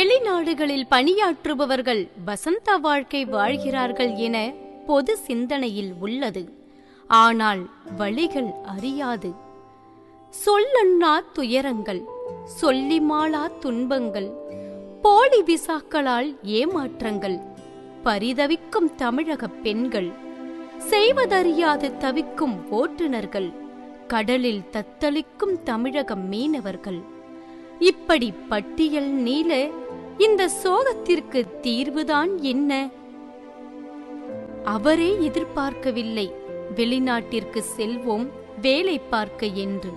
வெளிநாடுகளில் பணியாற்றுபவர்கள் வசந்த வாழ்க்கை வாழ்கிறார்கள் என பொது சிந்தனையில் உள்ளது. ஆனால் வழிகள் அறியாது. சொல்லண்ணா துயரங்கள் சொல்லி மாளா துன்பங்கள் போலி விசாக்களால் ஏமாற்றங்கள் பரிதவிக்கும் தமிழக பெண்கள் செய்வதறியாது தவிக்கும் ஓட்டுநர்கள் கடலில் தத்தளிக்கும் தமிழக மீனவர்கள். இப்படி பட்டியல் நீள இந்த சோகத்திற்கு தீர்வுதான் என்ன? அவரே எதிர்பார்க்கவில்லை. வெளிநாட்டிற்கு செல்வோம் வேலை பார்க்க என்று.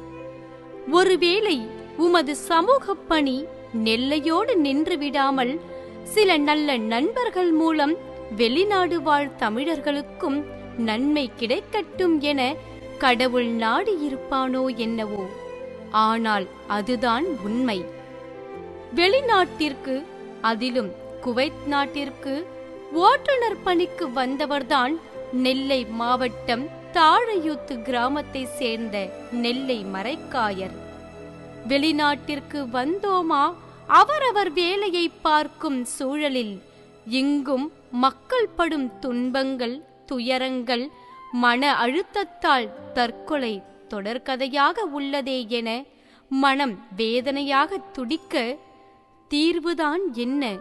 ஒருவேளை உமது சமூக பணி நெல்லையோடு நின்று விடாமல் சில நல்ல நண்பர்கள் மூலம் வெளிநாடு வாழ் தமிழர்களுக்கும் நன்மை கிடைக்கட்டும் என கடவுள் நாடி இருப்பானோ என்னவோ? ஆனால் அதுதான் உண்மை. வெளிநாட்டிற்கு அதிலும் குவைத் நாட்டிற்கு ஓட்டுநர் பணிக்கு வந்தவர்தான் நெல்லை மாவட்டம் தாழையூத்து கிராமத்தை சேர்ந்த நெல்லை மரைக்காயர். வெளிநாட்டிற்கு வந்தோமா அவரவர் வேலையை பார்க்கும் சூழலில் இங்கும் மக்கள் படும் துன்பங்கள் துயரங்கள் மன அழுத்தத்தால் தற்கொலை தொடர்கதையாக உள்ளதே என மனம் வேதனையாக துடிக்க தீர்வுதான் என்ன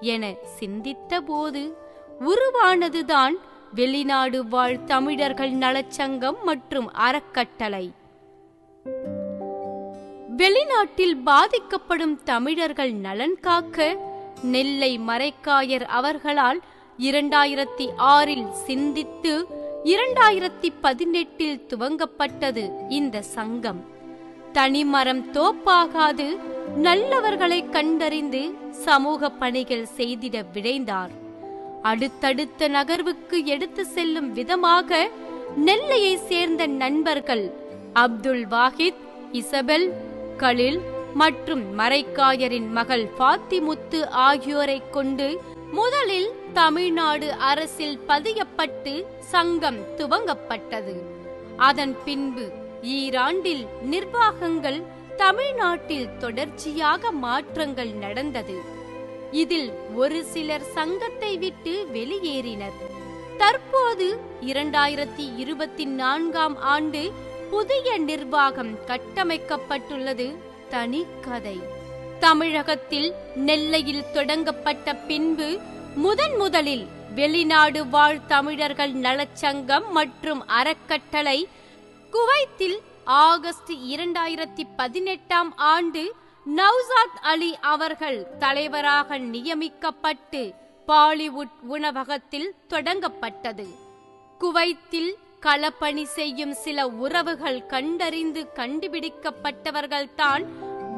என சிந்தித்த போது உருவானதுதான் வெளிநாடு வாழ் தமிழர்கள் நலச்சங்கம் மற்றும் அறக்கட்டளை. வெளிநாட்டில் பாதிக்கப்படும் தமிழர்கள் நலன் காக்க நெல்லை மரைக்காயர் அவர்களால் இரண்டாயிரத்தி ஆறில் சிந்தித்து இரண்டாயிரத்தி பதினெட்டில் துவங்கப்பட்டது இந்த சங்கம். தனிமரம் தோப்பாகாது நல்லவர்களை கண்டறிந்து சமூக பணிகள் செய்திட விழைந்தார். அடுத்தடுத்த நகர்வுக்கு எடுத்து செல்லும் விதமாக நெல்லையை சேர்ந்த நண்பர்கள் அப்துல் வாஹித் இசபெல் கலில் மற்றும் மரைக்காயரின் மகள் பாத்திமுத்து ஆகியோரை கொண்டு முதலில் தமிழ்நாடு அரசில் பதியப்பட்டு சங்கம் துவங்கப்பட்டது. அதன் பின்பு ஈராண்டில் நிர்வாகங்கள் தமிழ்நாட்டில் தொடர்ச்சியாக மாற்றங்கள் நடந்தது. இதில் ஒரு சிலர் சங்கத்தை விட்டு வெளியேறினர். தற்போது இரண்டாயிரத்தி இருபத்தி நான்காம் ஆண்டு புதிய நிர்வாகம் கட்டமைக்கப்பட்டுள்ளது தனி கதை தமிழகத்தில் நெல்லையில் தொடங்கப்பட்ட பின்பு முதன் முதலில் வெளிநாடு வாழ் தமிழர்கள் நலச்சங்கம் மற்றும் அறக்கட்டளை குவைத்தில் ஆகஸ்ட் இரண்டாயிரத்தி பதினெட்டாம் ஆண்டு நவ்சாத் அலி அவர்கள் தலைவராக நியமிக்கப்பட்டு பாலிவுட் உணவகத்தில் தொடங்கப்பட்டது. குவைத்தில் களப்பணி செய்யும் சில உறவுகள் கண்டறிந்து கண்டுபிடிக்கப்பட்டவர்கள்தான்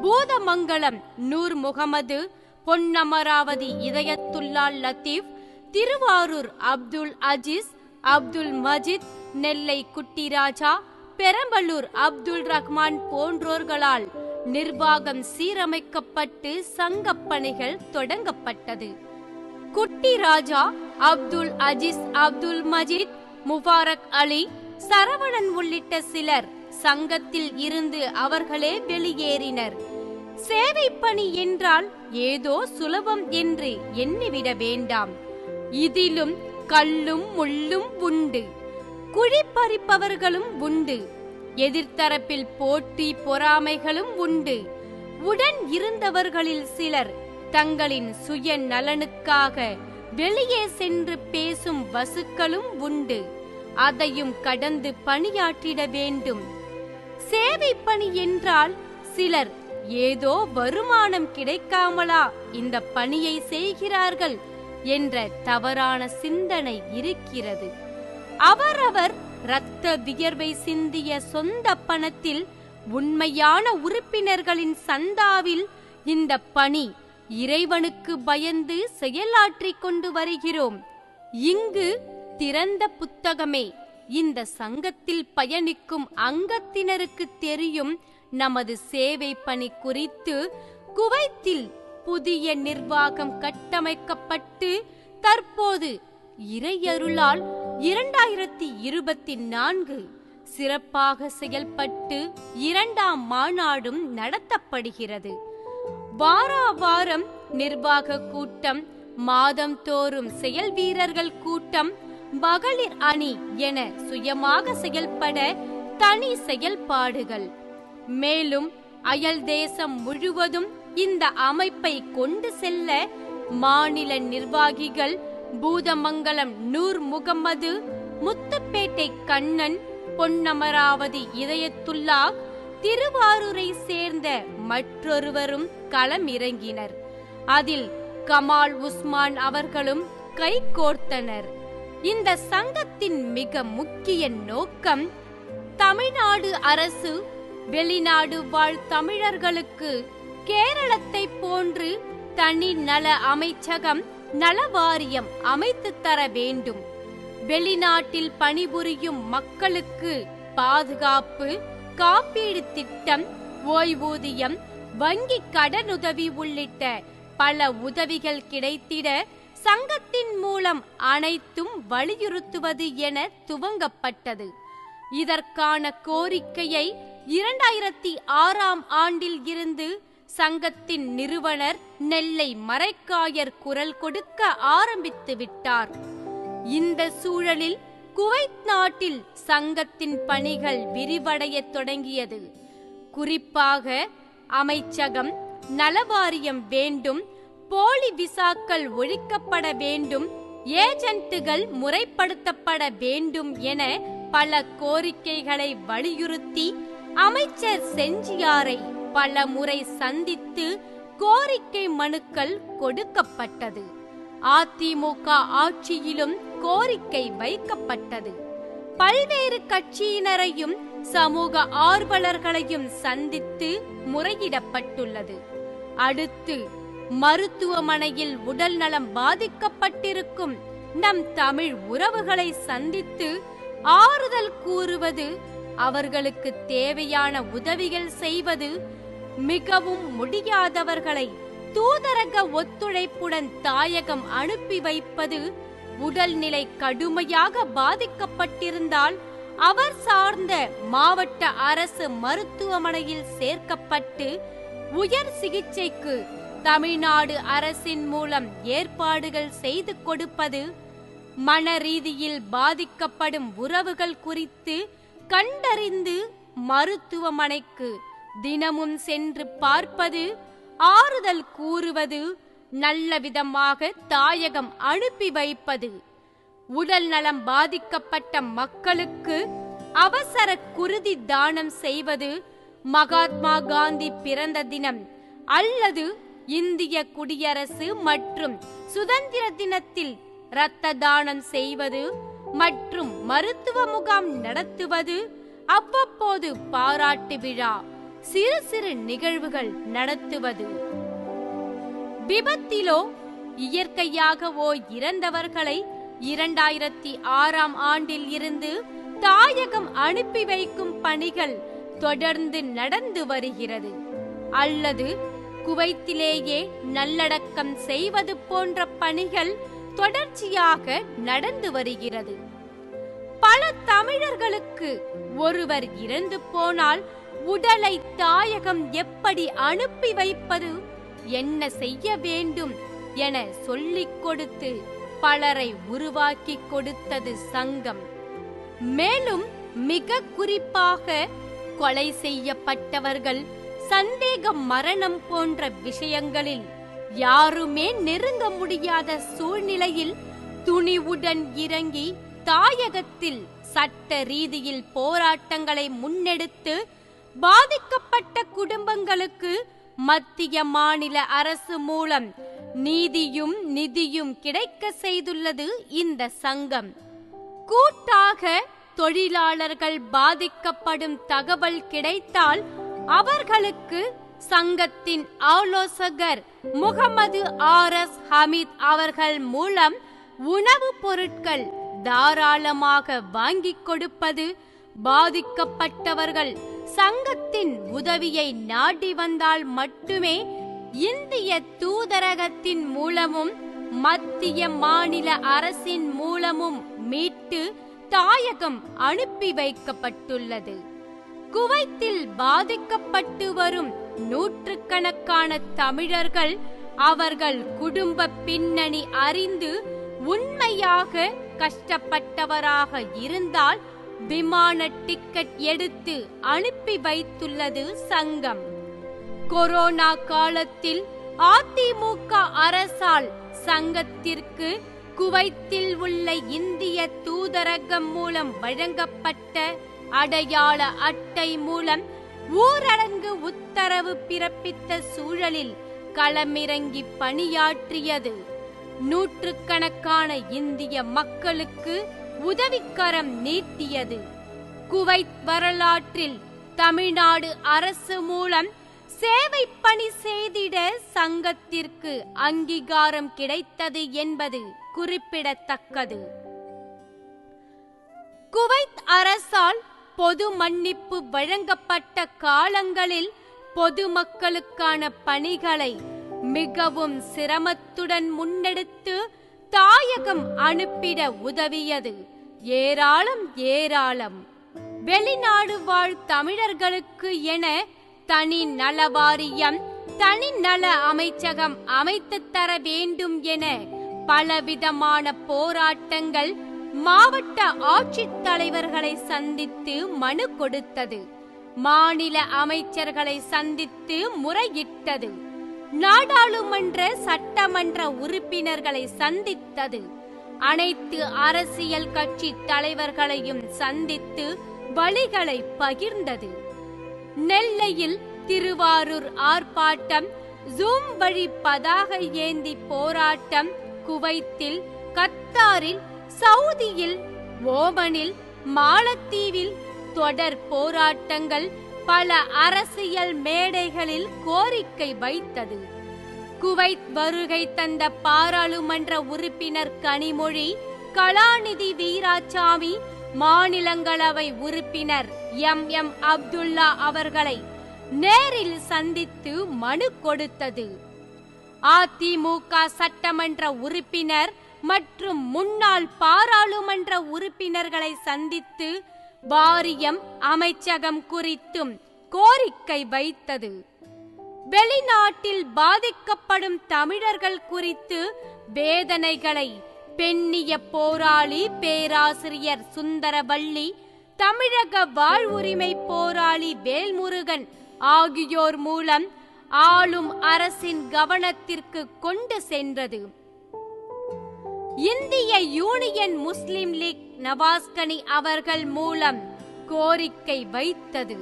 பூதமங்கலம் நூர் முகமது பொன்னமராவதி இதயத்துல்லா லத்தீப் திருவாரூர் அப்துல் அஜீஸ் அப்துல் மஜித் நெல்லை குட்டிராஜா பெரம்பலூர் அப்துல் ரஹ்மான் போன்றோர்களால் நிர்வாகம் சீரமைக்கப்பட்டு சங்க பணிகள் தொடங்கப்பட்டது. குட்டி ராஜா அப்துல் அஜீஸ் அப்துல் மஜீத் முபாரக் அலி சரவணன் உள்ளிட்ட சிலர் சங்கத்தில் இருந்து அவர்களே வெளியேறினர். சேவை பணி என்றால் ஏதோ சுலபம் என்று எண்ணிவிட வேண்டாம். இதிலும் கல்லும் முள்ளும் உண்டு. குழி பறிப்பவர்களும் உண்டு. எதிர்த்தரப்பில் போட்டி பொறாமைகளும் உண்டு. உடன் இருந்தவர்களில் சிலர் தங்களின் சுய நலனுக்காக வெளியே சென்று பேசும் வசுக்களும் உண்டு. அதையும் கடந்து பணியாற்றிட வேண்டும். சேவை பணி என்றால் சிலர் ஏதோ வருமானம் கிடைக்காமலா இந்த பணியை செய்கிறார்கள் என்ற தவறான சிந்தனை இருக்கிறது. அவரவர் இரத்த வியர்வை சிந்திய சொந்த பணத்தில் உண்மையான உறுப்பினர்களின் சந்தாவில் இந்த பணி இறைவனுக்கு பயந்து செயலாற்றிக் கொண்டு வருகிறோம். இங்கு திறந்த புத்தகமே இந்த சங்கத்தில் பயணிக்கும் அங்கத்தினருக்கு தெரியும் நமது சேவை பணி குறித்து குவைத்தில் புதிய நிர்வாகம் கட்டமைக்கப்பட்டு தற்போது இறையருளால் இரண்டாயிரத்தி இருபத்தி நான்கு சிறப்பாக செயல்பட்டு இரண்டாம் மாநாடும் நடத்தப்படுகிறது. வாரா வாரம் நிர்வாக கூட்டம் மாதம் தோறும் செயல் வீரர்கள் கூட்டம் மகளிர் அணி என சுயமாக செயல்பட தனி செயல்பாடுகள். மேலும் அயல் தேசம் முழுவதும் இந்த அமைப்பை கொண்டு செல்ல மாநில நிர்வாகிகள் பூதமங்கலம் நூர் முகம்மது முத்துப்பேட்டை கண்ணன் பொன்னமராவதி இதயத்துல்லா திருவாரூரை சேர்ந்த மற்றொருவரும் களம் இறங்கினர் அதில் கமால் உஸ்மான் அவர்களும் கை கோர்த்தனர். இந்த சங்கத்தின் மிக முக்கிய நோக்கம் தமிழ்நாடு அரசு வெளிநாடு வாழ் தமிழர்களுக்கு கேரளத்தை போன்று தனி நல அமைச்சகம் நலவாரியம் அமைத்து தர வேண்டும். வெளிநாட்டில் பணிபுரியும் மக்களுக்கு பாதுகாப்பு காப்பீடு திட்டம் ஓய்வூதியம் வங்கி கடனுதவி உள்ளிட்ட பல உதவிகள் கிடைத்திட சங்கத்தின் மூலம் அனைத்தும் வலியுறுத்துவது என துவங்கப்பட்டது. இதற்கான கோரிக்கையை இரண்டாயிரத்தி ஆறாம் ஆண்டில் இருந்து சங்கத்தின் நிறுவனர் நெல்லை மரைக்காயர் குரல் கொடுக்க ஆரம்பித்து விட்டார். இந்த சூழலில் குவைத் நாட்டில் சங்கத்தின் பணிகள் விரிவடையத் தொடங்கியது. குறிப்பாக அமைச்சகம் நலவாரியம் வேண்டும் போலி விசாக்கள் ஒழிக்கப்பட வேண்டும் ஏஜென்ட்டுகள் முறைப்படுத்தப்பட வேண்டும் என பல கோரிக்கைகளை வலியுறுத்தி அமைச்சர் செஞ்சியாரை பல முறை சந்தித்து கோரிக்கை மனுக்கள் கொடுக்கப்பட்டது. அதிமுக ஆட்சியிலும் கோரிக்கை வைக்கப்பட்டது. பல்வேறு கட்சியினரையும் சமூக ஆர்வலர்களையும் சந்தித்து முறையிடப்பட்டுள்ளது. அடுத்து மருத்துவமனையில் உடல் நலம் பாதிக்கப்பட்டிருக்கும் நம் தமிழ் உறவுகளை சந்தித்து ஆறுதல் கூறுவது அவர்களுக்கு தேவையான உதவிகள் செய்வது மிகவும் முடியாதவர்களை தூதரக ஒத்துழைப்புடன் தாயகம் அனுப்பி வைப்பது உடல்நிலை கடுமையாக பாதிக்கப்பட்டிருந்தால் அவர் சார்ந்த மாவட்ட அரசு மருத்துவமனையில் சேர்க்கப்பட்டு உயர் சிகிச்சைக்கு தமிழ்நாடு அரசின் மூலம் ஏற்பாடுகள் செய்து கொடுப்பது மன ரீதியில் பாதிக்கப்படும் உறவுகள் குறித்து கண்டறிந்து மருத்துவமனைக்கு தினமும் சென்று பார்ப்பது ஆறுதல் கூறுவது நல்ல விதமாக தாயகம் அனுப்பி வைப்பது. உடல் நலம் பாதிக்கப்பட்ட மக்களுக்கு அவசர குருதி தானம் செய்வது மகாத்மா காந்தி பிறந்த தினம் அல்லது இந்திய குடியரசு மற்றும் சுதந்திர தினத்தில் இரத்த தானம் செய்வது மற்றும் மருத்துவ முகாம் நடத்துவது அவ்வப்போது பாராட்டு விழா. சிறு சிறு நிகழ்வுகள் நடத்துவது. விபத்திலோ இயற்கையாகவோ இறந்தவர்களை இரண்டாயிரத்தி ஆறாம் ஆண்டில் இருந்து தாயகம் அனுப்பி வைக்கும் பணிகள் தொடர்ந்து நடந்து வருகிறது. அல்லது குவைத்திலேயே நல்லடக்கம் செய்வது போன்ற பணிகள் தொடர்ச்சியாக நடந்து வருகிறது. பல தமிழர்களுக்கு ஒருவர் இறந்து போனால் உடலை தாயகம் எப்படி அனுப்பி வைப்பது? என்ன செய்ய வேண்டும் என சொல்லிக் கொடுத்து பலரை உருவாக்கி கொடுத்தது சங்கம். மேலும் மிக குறிப்பாக கொலை செய்யப்பட்டவர்கள் சந்தேக மரணம் போன்ற விஷயங்களில் யாருமே நெருங்க முடியாத சூழ்நிலையில் துணிவுடன் இறங்கி தாயகத்தில் சட்ட ரீதியில் போராட்டங்களை முன்னெடுத்து பாதிக்கப்பட்ட குடும்பங்களுக்கு மத்திய மாநில அரசு மூலம் நீதியும் நிதியும் கிடைக்க செய்துள்ளது இந்த சங்கம். கூட்டாக தொழிலாளர்கள் பாதிக்கப்படும் தகவல் கிடைத்தால் அவர்களுக்கு சங்கத்தின் ஆலோசகர் முகமது ஆர் எஸ் ஹமீத் அவர்கள் மூலம் உணவுப் பொருட்கள் தாராளமாக வாங்கிக் கொடுப்பது பாதிக்கப்பட்டவர்கள் சங்கத்தின் உதவியை நாடி வந்தால் மட்டுமே இந்திய தூதரகத்தின் மூலமும் மத்திய மாநில அரசின் மூலமும் மீட்டு தாயகம் அனுப்பி வைக்கப்பட்டுள்ளது. குவைத்தில் பாதிக்கப்பட்டு வரும் நூற்றுக்கணக்கான தமிழர்கள் அவர்கள் குடும்ப பின்னணி அறிந்து உண்மையாக கஷ்டப்பட்டவராக இருந்தால் விமான டிக்கெட் எடுத்து அனுப்பி வைத்துள்ளது சங்கம். கொரோனா காலத்தில் அதிமுக அரசால் சங்கத்திற்கு குவைத்தில் உள்ள இந்திய தூதரகம் மூலம் வழங்கப்பட்ட அடையாள அட்டை மூலம் ஊரடங்கு உத்தரவு பிறப்பித்த சூழலில் களமிறங்கி பணியாற்றியது. நூற்றுக்கணக்கான இந்திய மக்களுக்கு உதவிக்கரம் நீட்டியது. குவைத் வரலாற்றில் தமிழ்நாடு அரசு மூலம் சேவை பணி செய்திட சங்கத்திற்கு அங்கீகாரம் கிடைத்தது என்பது குறிப்பிடத்தக்கது. குவைத் அரசால் பொது மன்னிப்பு வழங்கப்பட்ட காலங்களில் பொதுமக்களுக்கான பணிகளை மிகவும் சிரமத்துடன் முன்னெடுத்து தாயகம் அனுப்பிட உதவியது. ஏராளம் ஏராளம். வெளிநாடு வாழ் தமிழர்களுக்கு என தனி நல வாரியம் தனி நல அமைச்சகம் அமைத்து தர வேண்டும் என பலவிதமான போராட்டங்கள் மாவட்ட ஆட்சித் தலைவர்களை சந்தித்து மனு கொடுத்தது. மாநில அமைச்சர்களை சந்தித்து முறையிட்டது. நாடாளுமன்ற சட்டமன்ற உறுப்பினர்களை சந்தித்தது. அனைத்து அரசியல் கட்சி தலைவர்களையும் சந்தித்து வழிகளை பகிர்ந்தது. நெல்லையில் திருவாரூர் ஆர்ப்பாட்டம் ஜூம் வழி பதாகை ஏந்தி போராட்டம் குவைத்தில் கத்தாரில் சவுதியில் ஓமனில் மாலத்தீவில் தொடர் போராட்டங்கள் பல அரசியல் மேடைகளில் கோரிக்கை வைத்தது. குவைத் வருகை தந்த பாராளுமன்ற உறுப்பினர் கனிமொழி கலாநிதி வீராசாமி மாநிலங்களவை உறுப்பினர் எம். எம். அப்துல்லா அவர்களை நேரில் சந்தித்து மனு கொடுத்தது. அதிமுக சட்டமன்ற உறுப்பினர் மற்றும் முன்னாள் பாராளுமன்ற உறுப்பினர்களை சந்தித்து வாரியம் அமைச்சகம் குறித்தும் கோரிக்கை வைத்தது. வெளிநாட்டில் பாதிக்கப்படும் தமிழர்கள் குறித்து வேதனைகளை பெண்ணிய போராளி பேராசிரியர் சுந்தரவள்ளி தமிழக வாழ்வுரிமை போராளி வேல்முருகன் ஆகியோர் மூலம் ஆளும் அரசின் கவனத்திற்கு கொண்டு சென்றது. இந்திய யூனியன் முஸ்லிம் லீக் நவாஸ்கனி அவர்கள் மூலம் கோரிக்கை வைத்தது.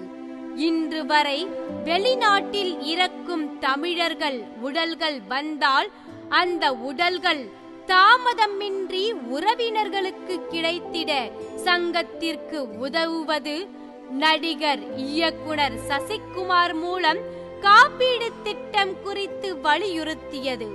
இன்று வரை வெளிநாட்டில் இறக்கும் தமிழர்கள் உடல்கள் வந்தால் அந்த உடல்கள் தாமதமின்றி உறவினர்களுக்கு கிடைத்திட சங்கத்திற்கு உதவுவது நடிகர் இயக்குனர் சசிகுமார் மூலம் காப்பீடு திட்டம் குறித்து வலியுறுத்தியது.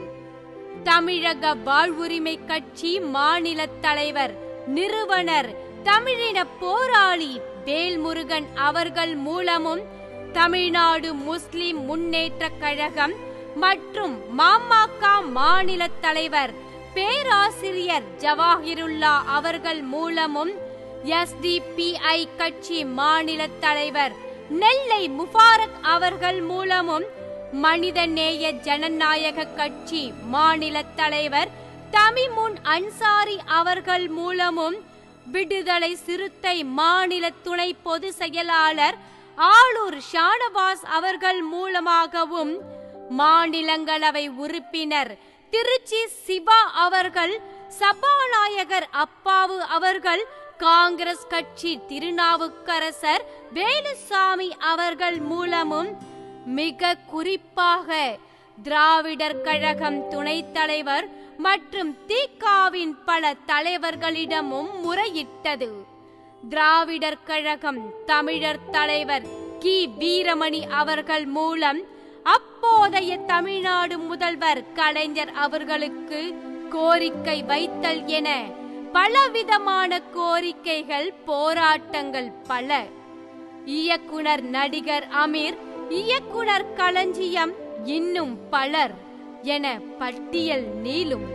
தமிழக வாழ்வுரிமை கட்சி மாநில தலைவர் நிறுவனர் தமிழின போராளி வேல்முருகன் அவர்கள் மூலமும் தமிழ்நாடு முஸ்லிம் முன்னேற்ற கழகம் மற்றும் மாமாக்கா மாநில தலைவர் பேராசிரியர் ஜவாஹிருல்லா அவர்கள் மூலமும் எஸ்டிபிஐ கட்சி மாநில தலைவர் நெல்லை முபாரக் அவர்கள் மூலமும் மனிதநேய ஜனநாயக கட்சி மாநில தலைவர் தமிமுன் அன்சாரி அவர்கள் மூலமும் விடுதலை சிறுத்தை மாநில துணை பொதுச் செயலாளர் ஆளூர் ஷானவாஸ் அவர்கள் மூலமாகவும் மாநிலங்களவை உறுப்பினர் திருச்சி சிவா அவர்கள் சபாநாயகர் அப்பாவு அவர்கள் காங்கிரஸ் கட்சி திருநாவுக்கரசர் வேலுசாமி அவர்கள் மூலமும் மிக குறிப்பாக திராவிடர் கழகம் துணைத் தலைவர் மற்றும் திகாவின் பல தலைவர்களிடமும் முறையிட்டது. திராவிடர் கழகம் தமிழர் தலைவர் கி. வீரமணி அவர்கள் மூலம் அப்போதைய தமிழ்நாடு முதல்வர் கலைஞர் அவர்களுக்கு கோரிக்கை வைத்தல் என பலவிதமான கோரிக்கைகள் போராட்டங்கள் பல. இயக்குனர் நடிகர் அமீர் இயக்குனர் களஞ்சியம் இன்னும் பலர் என பட்டியல் நீளும்.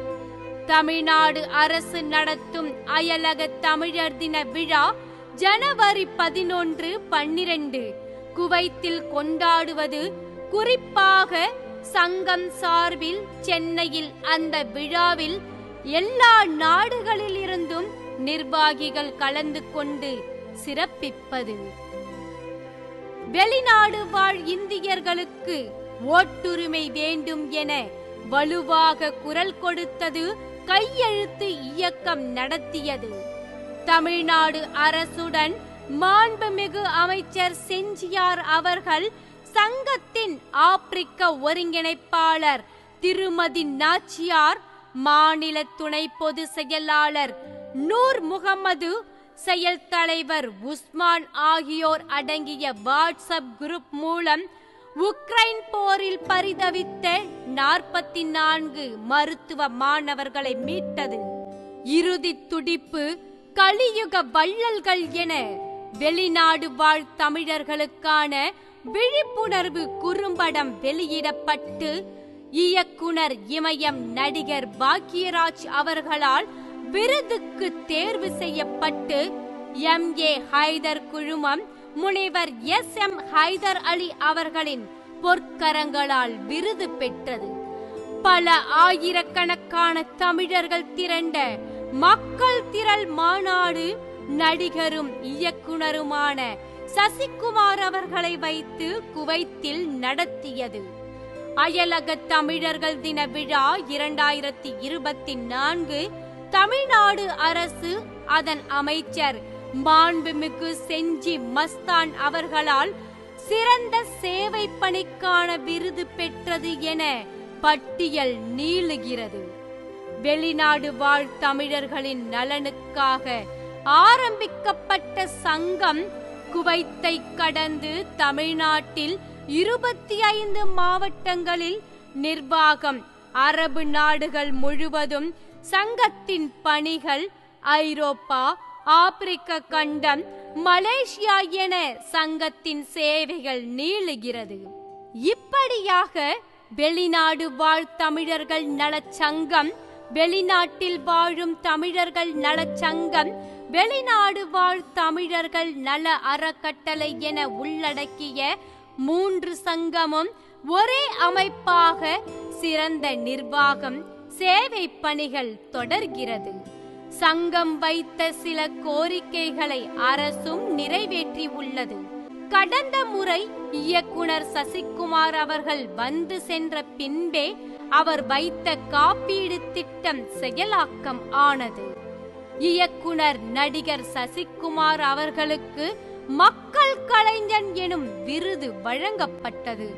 தமிழ்நாடு அரசு நடத்தும் அயலக தமிழர் தின விழா ஜனவரி பதினொன்று பன்னிரண்டு. குவைத்தில் கொண்டாடுவது குறிப்பாக சங்கம் சார்பில் சென்னையில் அந்த விழாவில் எல்லா நாடுகளிலிருந்தும் நிர்வாகிகள் கலந்து கொண்டு சிறப்பிப்பது. வெளிநாடு வாழ் இந்தியர்களுக்கு ஓட்டுரிமை வேண்டும் என வலுவாக குரல் கொடுத்தது கையெழுத்து இயக்கம் நடத்தியது. தமிழ்நாடு அரசுடன் மாண்புமிகு அமைச்சர் செஞ்சியார் அவர்கள் சங்கத்தின் ஆப்பிரிக்க ஒருங்கிணைப்பாளர் திருமதி நாச்சியார் மாநில துணை பொது செயலாளர் நூர் முகமது செயல் தலைவர் உஸ்மான் ஆகியோர் அடங்கிய வாட்ஸ்அப் குரூப் மூலம் உக்ரைன் போரில் பரிதவித்த நாற்பத்தி நான்கு மருத்துவ மாணவர்களை மீட்டது. இறுதி துடிப்பு கலியுக வள்ளல்கள் என வெளிநாடு வாழ் தமிழர்களுக்கான விழிப்புணர்வு குறும்படம் வெளியிடப்பட்டு இயக்குனர் இமயம் நடிகர் பாக்யராஜ் அவர்களால் விருதுக்கு தேர்வு செய்யப்பட்டு எம் ஏ ஹைதர் குழுமம் முனைவர் எஸ் எம் ஹைதர் அலி அவர்களின் பொற்கரங்களால் விருது பெற்றது. பல ஆயிரக்கணக்கான தமிழர்கள் திரண்ட மக்கள் திரள் மாநாடு நடிகரும் இயக்குனருமான சசிகுமார் அவர்களை வைத்து குவைத்தில் நடத்தியது. அயலக தமிழர்கள் தின விழா இரண்டாயிரத்தி இருபத்தி நான்கு தமிழ்நாடு அரசு அதன் அமைச்சர் மாண்புமிகு செஞ்சி மஸ்தான் அவர்களால் சிறந்த சேவை பணிக்கான விருது பெற்றது என பட்டியல் நீளுகிறது. வெளிநாடு வாழ் தமிழர்களின் நலனுக்காக ஆரம்பிக்கப்பட்ட சங்கம் குவைத்தை கடந்து தமிழ்நாட்டில் இருபத்தி ஐந்து மாவட்டங்களில் நிர்வாகம் அரபு நாடுகள் முழுவதும் சங்கத்தின் பணிகள் ஐரோப்பா ஆப்பிரிக்க கண்டம் மலேசியா என சங்கத்தின் சேவைகள் நீளுகிறது. இப்படியாக வெளிநாடு வாழ் தமிழர்கள் நலச்சங்கம் வெளிநாட்டில் வாழும் தமிழர்கள் நலச் சங்கம் வெளிநாடு வாழ் தமிழர்கள் நல அறக்கட்டளை என உள்ளடக்கிய மூன்று சங்கமும் ஒரே அமைப்பாக சிறந்த நிர்வாகம் சேவை பணிகள் தொடர்கிறது. சங்கம் வைத்த சில கோரிக்கைகளை அரசும் நிறைவேற்றி உள்ளது. கடந்த முறை இயக்குனர் சசிகுமார் அவர்கள் வந்து சென்ற பின்பே அவர் வைத்த காப்பீடு திட்டம் செயலாக்கம் ஆனது. இயக்குனர் நடிகர் சசிகுமார் அவர்களுக்கு மக்கள் கலைஞன் எனும் விருது வழங்கப்பட்டது.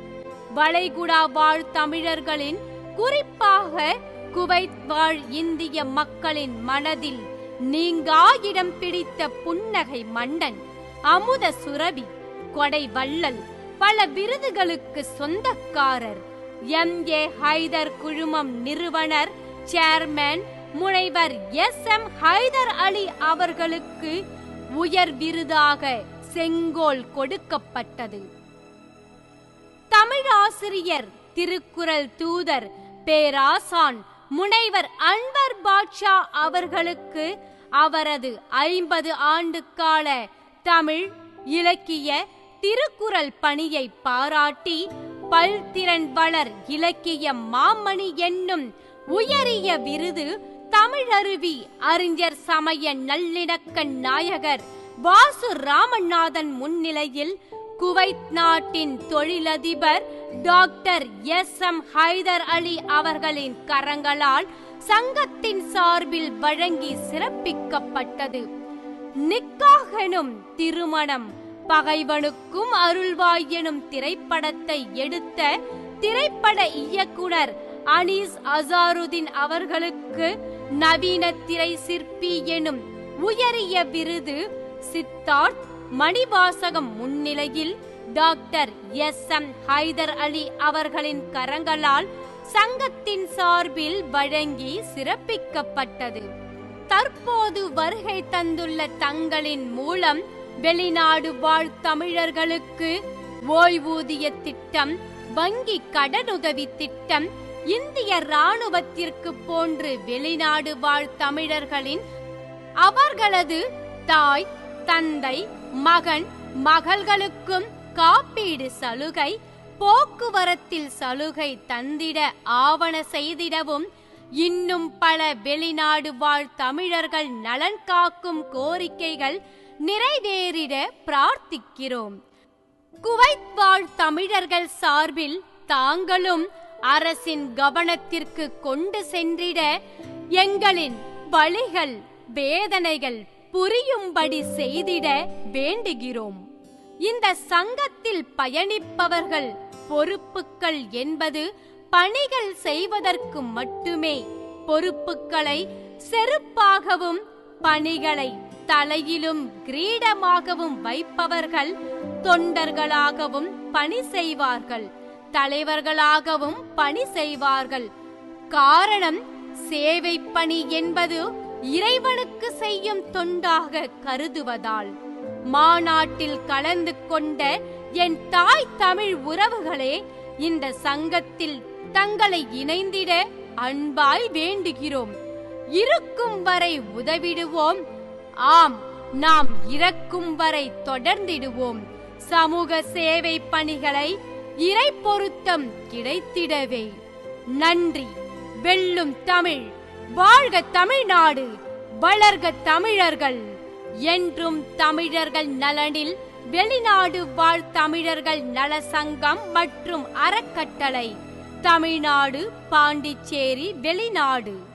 வளைகுடா வாழ் தமிழர்களின் குறிப்பாக குவைத் வாழ் இந்திய மக்களின் மனதில் நீங்கா இடம் பிடித்த புன்னகை மன்னன் அமுத சுரபி கொடை வள்ளல் பல விருதுகளுக்கு சொந்தக்காரர் எம். ஏ. ஹைதர் குழுமம் நிறுவனர் சேர்மேன் முனைவர் எஸ். எம். ஹைதர் அலி அவர்களுக்கு உயர் விருதாக செங்கோல் கொடுக்கப்பட்டது. தமிழாசிரியர் திருக்குறள் தூதர் பேராசான் முனைவர் அன்வர் பாட்ஷா அவர்களுக்கு அவரது ஐம்பது ஆண்டு கால தமிழ் இலக்கிய திருக்குறள் பணியை பாராட்டி பல்திறன் வளர் இலக்கிய மாமணி என்னும் உயரிய விருது தமிழருவி அறிஞர் சமய நல்லிணக்க நாயகர் வாசு ராமநாதன் முன்னிலையில் குவைத் நாட்டின் தொழிலதிபர் doctor S M Haider Ali அவர்களின் கரங்களால் சங்கத்தின் சார்பில் வழங்கி சிறப்பிக்கப்பட்டது. நிக்காகனும் திருமணம் பகைவனுக்கும் அருள்வாய் எனும் திரைப்படத்தை எடுத்த திரைப்பட இயக்குனர் அனீஸ் அசாருதீன் அவர்களுக்கு நவீன திரை சிற்பி எனும் உயரிய விருது சித்தார்த் மணிவாசகம் முன்னிலையில் doctor S M Haider Ali அவர்களின் கரங்களால் சங்கத்தின் சார்பில் வழங்கி சிறப்பிக்கப்பட்டது. தற்போது வருகை தந்துள்ள தங்களின் மூலம் வெளிநாடு வாழ் தமிழர்களுக்கு ஓய்வூதிய திட்டம் வங்கி கடனுதவி திட்டம் இந்திய ராணுவத்திற்கு போன்று வெளிநாடு வாழ் தமிழர்களின் அவர்களது தாய் தந்தை மகன் மகள்களுக்கும் காப்பீடு சலுகை போக்குவரத்தில் சலுகை தந்திட ஆவண செய்திடவும் இன்னும் பல வெளிநாடு வாழ் தமிழர்கள் நலன் காக்கும் கோரிக்கைகள் நிறைவேறிட பிரார்த்திக்கிறோம். குவைத் வாழ் தமிழர்கள் சார்பில் தாங்களும் அரசின் கவனத்திற்கு கொண்டு சென்றிட எங்களின் வழிகள் வேதனைகள் புரியும்படி செய்திட வேண்டுகிறோம். இந்த சங்கத்தில் பயணிப்பவர்கள் பொறுப்புக்கள் என்பது பணிகள் செய்வதற்கு மட்டுமே பொறுப்புக்களை செருப்பாகவும் பணிகளை தலையிலும் கிரீடமாகவும் வைப்பவர்கள் தொண்டர்களாகவும் பணி செய்வார்கள். தலைவர்களாகவும் பணி செய்வார்கள். காரணம் சேவை பணி என்பது இறைவனுக்கு செய்யும் தொண்டாக கருதுவதால் மாநாட்டில் கலந்து கொண்ட என் தாய் தமிழ் உறவுகளே இந்த சங்கத்தில் தங்களை இணைந்திட அன்பாய் வேண்டுகிறோம். இருக்கும் வரை உதவிடுவோம். ஆம் நாம் இறக்கும் வரை தொடர்ந்திடுவோம். சமூக சேவை பணிகளை இறை பொருத்தம் கிடைத்திடவே. நன்றி. வெல்லும் தமிழ். வாழ்க தமிழ்நாடு வளர்க தமிழர்கள். என்றும் தமிழர்கள் நலனில் வெளிநாடு வாழ் தமிழர்கள் நல சங்கம் மற்றும் அறக்கட்டளை. தமிழ்நாடு பாண்டிச்சேரி வெளிநாடு.